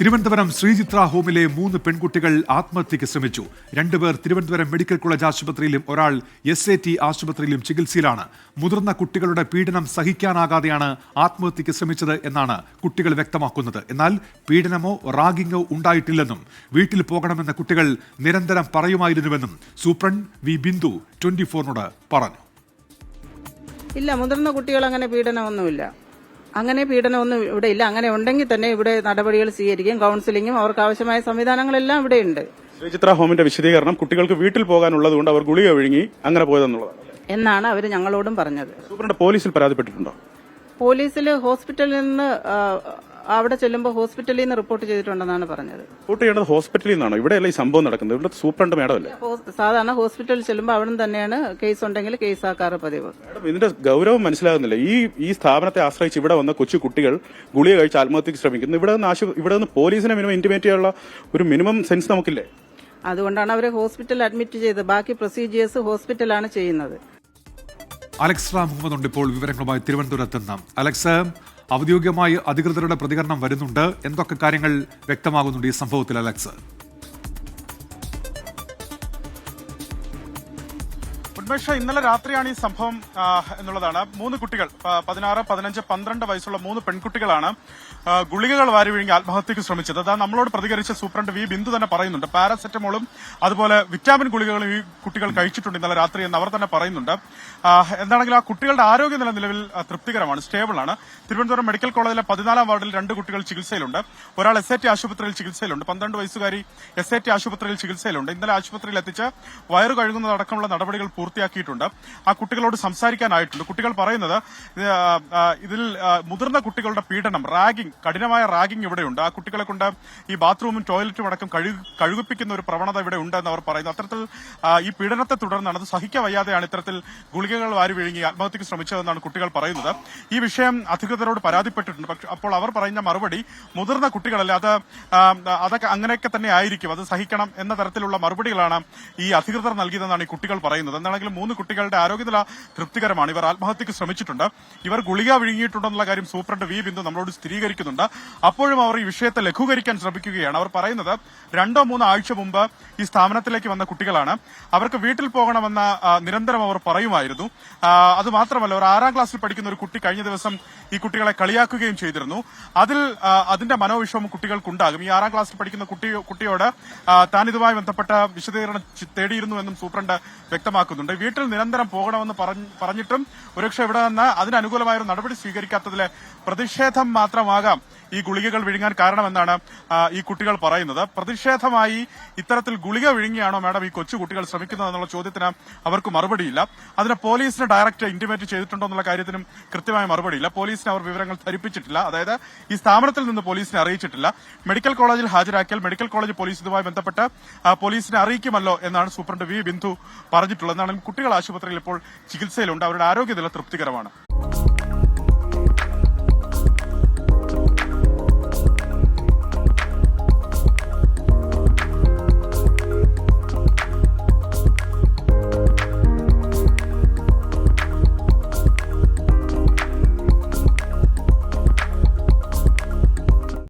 തിരുവനന്തപുരം ശ്രീചിത്ര ഹോമിലെ മൂന്ന് പെൺകുട്ടികൾ ആത്മഹത്യയ്ക്ക് ശ്രമിച്ചു. രണ്ടുപേർ തിരുവനന്തപുരം മെഡിക്കൽ കോളേജ് ആശുപത്രിയിലും ഒരാൾ എസ് എ ടി ആശുപത്രിയിലും ചികിത്സയിലാണ്. മുതിർന്ന കുട്ടികളുടെ പീഡനം സഹിക്കാനാകാതെയാണ് ആത്മഹത്യയ്ക്ക് ശ്രമിച്ചത് എന്നാണ് കുട്ടികൾ വ്യക്തമാക്കുന്നത്. എന്നാൽ പീഡനമോ റാഗിങ്ങോ ഉണ്ടായിട്ടില്ലെന്നും വീട്ടിൽ പോകണമെന്ന കുട്ടികൾ നിരന്തരം പറയുമായിരുന്നുവെന്നും സൂപ്രണ്ട് വി ബിന്ദു ട്വന്റി ഫോറിനോട് പറഞ്ഞു. ഇല്ല മുതിർന്ന കുട്ടികൾ അങ്ങനെ പീഡനമൊന്നുമില്ല. അങ്ങനെ പീഡനമൊന്നും ഇവിടെ ഇല്ല. അങ്ങനെ ഉണ്ടെങ്കിൽ തന്നെ ഇവിടെ നടപടികൾ സ്വീകരിക്കും കൗൺസിലിങ്ങും അവർക്ക് ആവശ്യമായ സംവിധാനങ്ങളെല്ലാം ഇവിടെ ഉണ്ട്. ശ്രീചിത്ര ഹോമിന്റെ വിശദീകരണം കുട്ടികൾക്ക് വീട്ടിൽ പോകാനുള്ളത് കൊണ്ട് അവർ ഗുളിക വിഴുങ്ങി അങ്ങനെ പോയതെന്നുള്ളതാണ്. എന്നാണ് അവർ ഞങ്ങളോടും പറഞ്ഞത്. സൂപ്രണ്ട് പോലീസിൽ പരാതിപ്പെട്ടിട്ടുണ്ടോ? പോലീസിൽ ഹോസ്പിറ്റലിൽ നിന്ന് അവിടെ ചെല്ലുമ്പോൾ ഹോസ്പിറ്റലിൽ നിന്ന് റിപ്പോർട്ട് ചെയ്തിട്ടുണ്ടെന്നാണ് പറഞ്ഞത്. റിപ്പോർട്ട് ചെയ്യേണ്ടത് ഹോസ്പിറ്റലിൽ നിന്നാണോ. ഇവിടെയല്ല ഈ സംഭവം നടക്കുന്നത്. ഇവിടെ സൂപ്രണ്ട് മേഡമല്ലേ? അല്ലേ സാധാരണ ഹോസ്പിറ്റലിൽ ചെല്ലുമ്പോൾ അവിടെ നിന്ന് തന്നെയാണ് കേസ് ഉണ്ടെങ്കിൽ കേസ് ആക്കാറ് പതിവ്. മേഡം ഇതിന്റെ ഗൗരവം മനസ്സിലാകുന്നില്ല. ഈ ഈ സ്ഥാപനത്തെ ആശ്രയിച്ച് ഇവിടെ വന്ന കൊച്ചു കുട്ടികൾ ഗുളിക കഴിച്ച് ആത്മഹത്യക്ക് ശ്രമിക്കുന്നു. ഇവിടെ നിന്ന് ആശു ഇവിടെ നിന്ന് പോലീസിനെ മിനിമം ഇന്റിമേറ്റ് ചെയ്യാനുള്ള ഒരു മിനിമം സെൻസ് നമുക്കില്ലേ? അതുകൊണ്ടാണ് അവരെ ഹോസ്പിറ്റലിൽ അഡ്മിറ്റ് ചെയ്തത്. ബാക്കി പ്രൊസീജിയേഴ്സ് ഹോസ്പിറ്റലാണ് ചെയ്യുന്നത്. അലക്സ് റാം മുഹമ്മദ് ഉണ്ട് ഇപ്പോൾ. വിവരങ്ങളുമായി തിരുവനന്തപുരത്ത് നിന്ന്. അലക്സ് ഔദ്യോഗികമായി അധികൃതരുടെ പ്രതികരണം വരുന്നുണ്ട്. എന്തൊക്കെ കാര്യങ്ങൾ വ്യക്തമാകുന്നുണ്ട് ഈ സംഭവത്തിൽ അലക്സ്? ഉന്മേഷ ഇന്നലെ രാത്രിയാണ് ഈ സംഭവം എന്നുള്ളതാണ്. മൂന്ന് കുട്ടികൾ പതിനാറ് പതിനഞ്ച് പന്ത്രണ്ട് വയസ്സുള്ള മൂന്ന് പെൺകുട്ടികളാണ് ഗുളികകൾ വാരി വിഴുങ്ങി ആത്മഹത്യക്ക് ശ്രമിച്ചത്. അതാ നമ്മളോട് പ്രതികരിച്ച സൂപ്രണ്ട് വി ബിന്ദു തന്നെ പറയുന്നുണ്ട്. പാരാസെറ്റമോളും അതുപോലെ വിറ്റാമിൻ ഗുളികകളും ഈ കുട്ടികൾ കഴിച്ചിട്ടുണ്ട് ഇന്നലെ രാത്രി എന്ന് അവർ തന്നെ പറയുന്നുണ്ട്. എന്താണെങ്കിൽ ആ കുട്ടികളുടെ ആരോഗ്യനില നിലവിൽ തൃപ്തികരമാണ് സ്റ്റേബിൾ ആണ് തിരുവനന്തപുരം മെഡിക്കൽ കോളേജിലെ പതിനാലാം വാർഡിൽ രണ്ട് കുട്ടികൾ ചികിത്സയിലുണ്ട്. ഒരാൾ എസ് ഐ ടി ആശുപത്രിയിൽ ചികിത്സയിലുണ്ട്. പന്ത്രണ്ട് വയസ്സുകാരി എസ് ഐ ടി ആശുപത്രിയിൽ ചികിത്സയിലുണ്ട്. ഇന്നലെ ആശുപത്രിയിൽ എത്തിച്ച് വയറു കഴുകുന്നതടക്കമുള്ള നടപടികൾ പൂർത്തിയാക്കിയിട്ടുണ്ട്. ആ കുട്ടികളോട് സംസാരിക്കാനായിട്ടുണ്ട്. കുട്ടികൾ പറയുന്നത് ഇതിൽ മുതിർന്ന കുട്ടികളുടെ പീഡനം റാഗിംഗ് കഠിനമായ റാഗിംഗ് ഇവിടെയുണ്ട്. ആ കുട്ടികളെ കൊണ്ട് ഈ ബാത്റൂമും ടോയ്ലറ്റും അടക്കം കഴുകിപ്പിക്കുന്ന ഒരു പ്രവണത ഇവിടെ ഉണ്ടെന്ന് അവർ പറയുന്നു. അത്തരത്തിൽ ഈ പീഡനത്തെ തുടർന്നാണ് അത് സഹിക്കവയ്യാതെയാണ് ഇത്തരത്തിൽ ഗുളികകൾ വാരി വിഴുങ്ങി ആത്മഹത്യക്ക് ശ്രമിച്ചതെന്നാണ് കുട്ടികൾ പറയുന്നത്. ഈ വിഷയം അധികൃതരോട് പരാതിപ്പെട്ടിട്ടുണ്ട്. പക്ഷെ അപ്പോൾ അവർ പറയുന്ന മറുപടി മുതിർന്ന കുട്ടികളല്ല അത് അതൊക്കെ അങ്ങനെയൊക്കെ തന്നെ ആയിരിക്കും. അത് സഹിക്കണം എന്ന തരത്തിലുള്ള മറുപടികളാണ് ഈ അധികൃതർ നൽകിയതെന്നാണ് ഈ കുട്ടികൾ പറയുന്നത്. എന്താണെങ്കിലും മൂന്ന് കുട്ടികളുടെ ആരോഗ്യനില തൃപ്തികരമാണ്. ഇവർ ആത്മഹത്യക്ക് ശ്രമിച്ചിട്ടുണ്ട്. ഇവർ ഗുളിക വിഴുങ്ങിയിട്ടുണ്ടെന്നുള്ള കാര്യം സൂപ്രണ്ട് വി ബിന്ദു നമ്മളോട് സ്ഥിരീകരിക്കുന്നുണ്ട്. അപ്പോഴും അവർ ഈ വിഷയത്തെ ലഘൂകരിക്കാൻ ശ്രമിക്കുകയാണ്. അവർ പറയുന്നത് രണ്ടോ മൂന്നോ ആഴ്ച മുമ്പ് ഈ സ്ഥാപനത്തിലേക്ക് വന്ന കുട്ടികളാണ്. അവർക്ക് വീട്ടിൽ പോകണമെന്ന നിരന്തരം അവർ പറയുമായിരുന്നു. അതുമാത്രമല്ല അത് മാത്രമല്ല ഒരു ആറാം ക്ലാസ്സിൽ പഠിക്കുന്ന ഒരു കുട്ടി കഴിഞ്ഞ ദിവസം ഈ കുട്ടികളെ കളിയാക്കുകയും ചെയ്തിരുന്നു. അതിൽ അതിന്റെ മനോവിഷമം കുട്ടികൾക്കുണ്ടാകും. ഈ ആറാം ക്ലാസ്സിൽ പഠിക്കുന്ന കുട്ടി കുട്ടിയോട് താൻ ഇതുമായി ബന്ധപ്പെട്ട വിശദീകരണം തേടിയിരുന്നുവെന്നും സൂപ്രണ്ട് വ്യക്തമാക്കുന്നുണ്ട്. വീട്ടിൽ നിരന്തരം പോകണമെന്ന് പറഞ്ഞിട്ടും ഒരുപക്ഷെ ഇവിടെ നിന്ന് അതിനനുകൂലമായ നടപടി സ്വീകരിക്കാത്തതിലെ പ്രതിഷേധം മാത്രമാകാം ഈ ഗുളികകൾ വിഴുങ്ങാൻ കാരണമെന്നാണ് ഈ കുട്ടികൾ പറയുന്നത്. പ്രതിഷേധമായി ഇത്തരത്തിൽ ഗുളിക വിഴുങ്ങിയാണോ മാഡം ഈ കൊച്ചു കുട്ടികൾ ശ്രമിക്കുന്നത് എന്നുള്ള ചോദ്യത്തിന് അവർക്ക് മറുപടിയില്ല. അതിന് പോലീസിന് ഡയറക്റ്റ് ഇന്റിമേറ്റ് ചെയ്തിട്ടുണ്ടോ എന്നുള്ള കാര്യത്തിനും കൃത്യമായ മറുപടിയില്ല. പോലീസിന് അവർ വിവരങ്ങൾ ധരിപ്പിച്ചിട്ടില്ല. അതായത് ഈ സ്ഥാപനത്തിൽ നിന്ന് പോലീസിനെ അറിയിച്ചിട്ടില്ല. മെഡിക്കൽ കോളേജിൽ ഹാജരാക്കിയാൽ മെഡിക്കൽ കോളേജ് പോലീസ് ഇതുമായി ബന്ധപ്പെട്ട് പോലീസിനെ അറിയിക്കുമല്ലോ എന്നാണ് സൂപ്രണ്ട് വി ബിന്ദു പറഞ്ഞിട്ടുള്ളത് കുട്ടികൾ ആശുപത്രിയിൽ ഇപ്പോൾ ചികിത്സയിലുണ്ട്. അവരുടെ ആരോഗ്യനില തൃപ്തികരമാണ്.